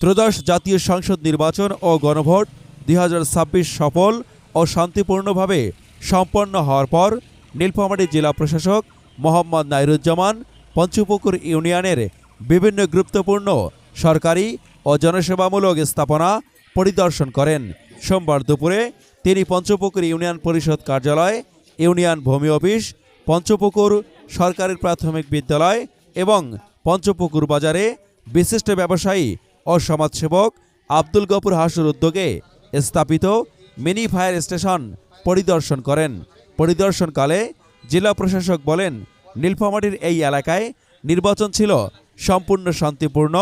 ত্রয়োদশ জাতীয় সংসদ নির্বাচন ও গণভোট দুই হাজার ছাব্বিশ সফল ও শান্তিপূর্ণভাবে সম্পন্ন হওয়ার পর নীলফামারী জেলা প্রশাসক মোহাম্মদ নাইরুজ্জামান পঞ্চপুকুর ইউনিয়নের বিভিন্ন গুরুত্বপূর্ণ সরকারি ও জনসেবামূলক স্থাপনা পরিদর্শন করেন। সোমবার দুপুরে তিনি পঞ্চপুকুর ইউনিয়ন পরিষদ কার্যালয়, ইউনিয়ন ভূমি অফিস, পঞ্চপুকুর সরকারি প্রাথমিক বিদ্যালয় এবং পঞ্চপুকুর বাজারে বিশিষ্ট ব্যবসায়ী ও সমাজসেবক আব্দুল গফুর হাসুর উদ্যোগে স্থাপিত মিনি ফায়ার স্টেশন পরিদর্শন করেন। পরিদর্শনকালে জেলা প্রশাসক বলেন, নীলফামারীর এই এলাকায় নির্বাচন ছিল সম্পূর্ণ শান্তিপূর্ণ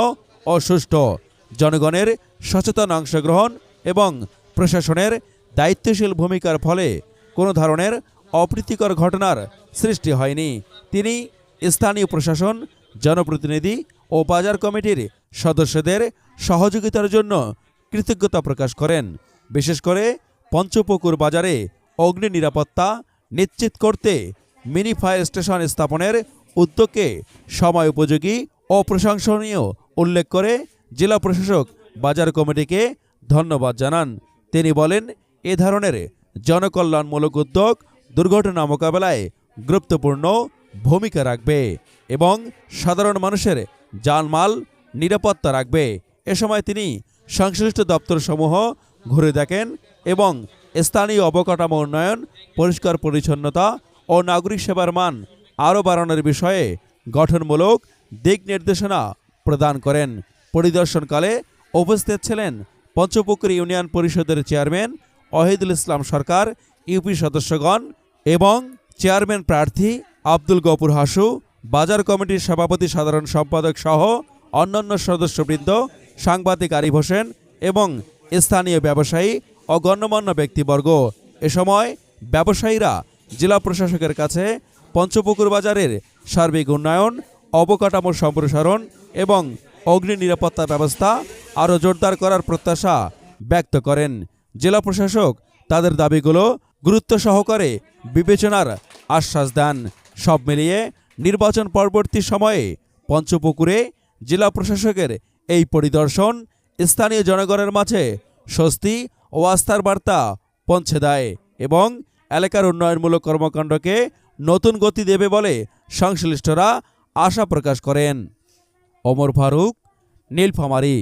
ও সুষ্ঠু। জনগণের সচেতন অংশগ্রহণ এবং প্রশাসনের দায়িত্বশীল ভূমিকার ফলে কোনো ধরনের অপ্রীতিকর ঘটনার সৃষ্টি হয়নি। তিনি স্থানীয় প্রশাসন, জনপ্রতিনিধি ও বাজার কমিটির সদস্যদের সহযোগিতার জন্য কৃতজ্ঞতা প্রকাশ করেন। বিশেষ করে পঞ্চপুকুর বাজারে অগ্নি নিরাপত্তা নিশ্চিত করতে মিনি ফায়ার স্টেশন স্থাপনের উদ্যোগকে সময় উপযোগী ও প্রশংসনীয় উল্লেখ করে জেলা প্রশাসক বাজার কমিটিকে ধন্যবাদ জানান। তিনি বলেন, এ ধরনের জনকল্যাণমূলক উদ্যোগ দুর্ঘটনা মোকাবেলায় গুরুত্বপূর্ণ ভূমিকা রাখবে এবং সাধারণ মানুষের জানমাল নিরাপত্তা রাখবে। এ সময় তিনি সংশ্লিষ্ট দপ্তরসমূহ ঘুরে দেখেন এবং স্থানীয় অবকাঠামো উন্নয়ন, পরিষ্কার পরিচ্ছন্নতা ও নাগরিক সেবার মান আরও বাড়ানোর বিষয়ে গঠনমূলক দিক নির্দেশনা প্রদান করেন। পরিদর্শনকালে উপস্থিত ছিলেন পঞ্চপুকুর ইউনিয়ন পরিষদের চেয়ারম্যান অহিদুল ইসলাম সরকার, ইউপি সদস্যগণ এবং চেয়ারম্যান প্রার্থী আব্দুল গপুর হাসু, বাজার কমিটির সভাপতি সাধারণ সম্পাদক সহ অন্যান্য সদস্যবৃন্দ সাংবাদিক আরিফ হোসেন এবং স্থানীয় ব্যবসায়ী ও গণ্যমান্য ব্যক্তিবর্গ। এ সময় ব্যবসায়ীরা জেলা প্রশাসকের কাছে পঞ্চপুকুর বাজারের সার্বিক উন্নয়ন, অবকাঠামো সম্প্রসারণ এবং অগ্নি নিরাপত্তা ব্যবস্থা আরও জোরদার করার প্রত্যাশা ব্যক্ত করেন। জেলা প্রশাসক তাদের দাবিগুলো গুরুত্ব সহকারে বিবেচনার আশ্বাস দেন। সব মিলিয়ে নির্বাচন পরবর্তী সময়ে পঞ্চপুকুরে জেলা প্রশাসকের এই পরিদর্শন স্থানীয় জনগণের মাঝে স্বস্তি ও আস্থার বার্তা পৌঁছে দেয় এবং এলাকার উন্নয়নমূলক কর্মকাণ্ডকে নতুন গতি দেবে বলে সংশ্লিষ্টরা আশা প্রকাশ করেন। ওমর ফারুক, নীলফামারী।